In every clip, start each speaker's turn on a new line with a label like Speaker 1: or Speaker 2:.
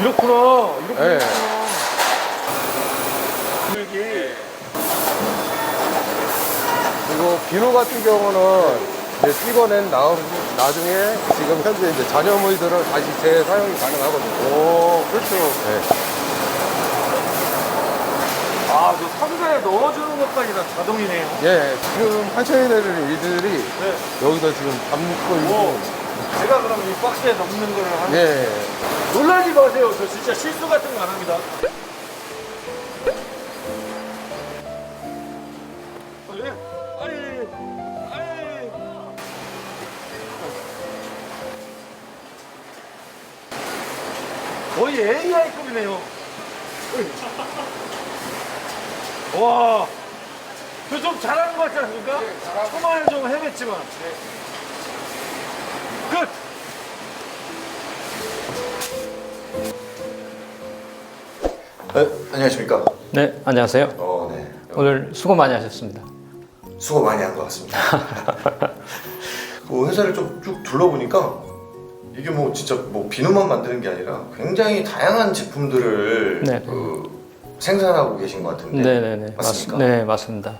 Speaker 1: 이렇구나. 이렇게.
Speaker 2: 예.
Speaker 1: 분위기.
Speaker 2: 그리고 비누 같은 경우는 이제 찍어낸 다음 나중에 지금 현재 이제 잔여물들을 다시 재사용이 가능하거든요.
Speaker 1: 오, 그렇죠.
Speaker 2: 네.
Speaker 1: 아, 저 상자에 넣어주는 것까지 다 자동이네요.
Speaker 2: 예, 지금 하셔야 되는 일들이
Speaker 1: 네.
Speaker 2: 여기서 지금 담고
Speaker 1: 오,
Speaker 2: 있고,
Speaker 1: 제가 그럼 이 박스에 넣는 거를 하는.
Speaker 2: 예,
Speaker 1: 놀라지 마세요. 저 진짜 실수 같은 거 안 합니다. 아니, 아니, 아니. 거의 AI급이네요. 와, 저 좀 잘하는 것 같지 않습니까? 초반에 좀 헤맸지만.
Speaker 3: 네, 안녕하십니까.
Speaker 4: 네, 안녕하세요.
Speaker 3: 어, 네.
Speaker 4: 오늘 수고 많이 하셨습니다.
Speaker 3: 수고 많이 한 것 같습니다. 뭐 회사를 좀 쭉 둘러보니까 이게 뭐 진짜 뭐 비누만 만드는 게 아니라 굉장히 다양한 제품들을
Speaker 4: 네.
Speaker 3: 그 생산하고 계신 것 같은데.
Speaker 4: 네, 네, 네.
Speaker 3: 맞습니까?
Speaker 4: 네, 맞습니다.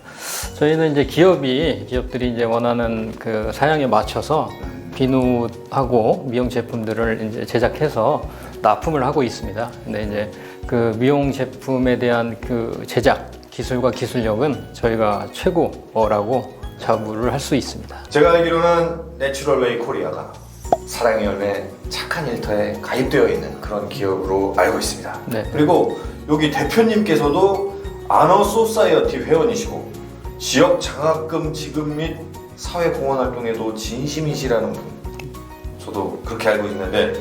Speaker 4: 저희는 이제 기업이 기업들이 이제 원하는 그 사양에 맞춰서 비누하고 미용 제품들을 이제 제작해서 납품을 하고 있습니다. 근데 이제 그 미용 제품에 대한 그 제작 기술과 기술력은 저희가 최고라고 자부를 할 수 있습니다.
Speaker 3: 제가 알기로는 내추럴웨이 코리아가 사랑의 열매 착한 일터에 가입되어 있는 그런 기업으로 알고 있습니다.
Speaker 4: 네.
Speaker 3: 그리고 여기 대표님께서도 아너 소사이어티 회원이시고 지역 장학금 지급 및 사회 공헌 활동에도 진심이시라는 분 저도 그렇게 알고 있는데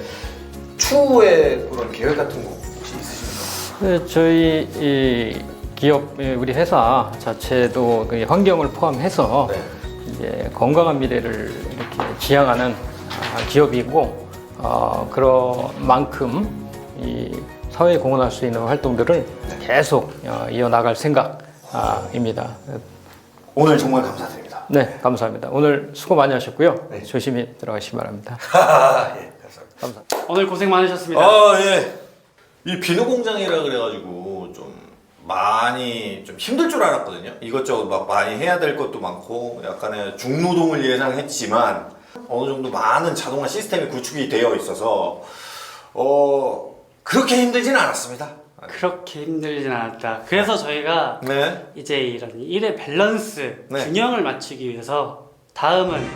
Speaker 3: 추후에 그런 계획 같은 거 혹시 있으십니까?
Speaker 4: 네, 저희 이 기업 예, 우리 회사 자체도 그 환경을 포함해서
Speaker 3: 네.
Speaker 4: 이제 건강한 미래를 이렇게 지향하는 아, 기업이고 어, 그런 만큼 이 사회에 공헌할 수 있는 활동들을 계속 어, 이어나갈 생각입니다.
Speaker 3: 오늘 정말 감사드립니다.
Speaker 4: 네, 감사합니다. 오늘 수고 많이 하셨고요.
Speaker 3: 네.
Speaker 4: 조심히 들어가시기 바랍니다.
Speaker 3: 예, 감사합니다.
Speaker 4: 감사합니다.
Speaker 5: 오늘 고생 많으셨습니다.
Speaker 3: 아 예. 이 비누 공장이라 그래가지고 좀 많이 좀 힘들 줄 알았거든요. 이것저것 막 많이 해야 될 것도 많고 약간의 중노동을 예상했지만 어느 정도 많은 자동화 시스템이 구축이 되어 있어서 어 그렇게 힘들진 않았습니다.
Speaker 5: 그렇게 힘들진 않았다. 그래서 저희가
Speaker 3: 네.
Speaker 5: 이제 이런 일의 밸런스,
Speaker 3: 네.
Speaker 5: 균형을 맞추기 위해서 다음은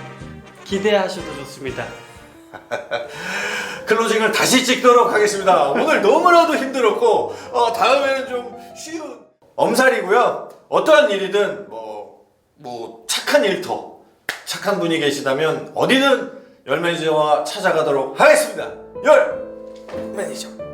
Speaker 5: 기대하셔도 좋습니다.
Speaker 3: 클로징을 다시 찍도록 하겠습니다. 오늘 너무나도 힘들었고 어, 다음에는 좀 쉬운 엄살이고요. 어떠한 일이든 뭐, 뭐 착한 일터, 착한 분이 계시다면 어디든 열 매니저와 찾아가도록 하겠습니다. 열 매니저.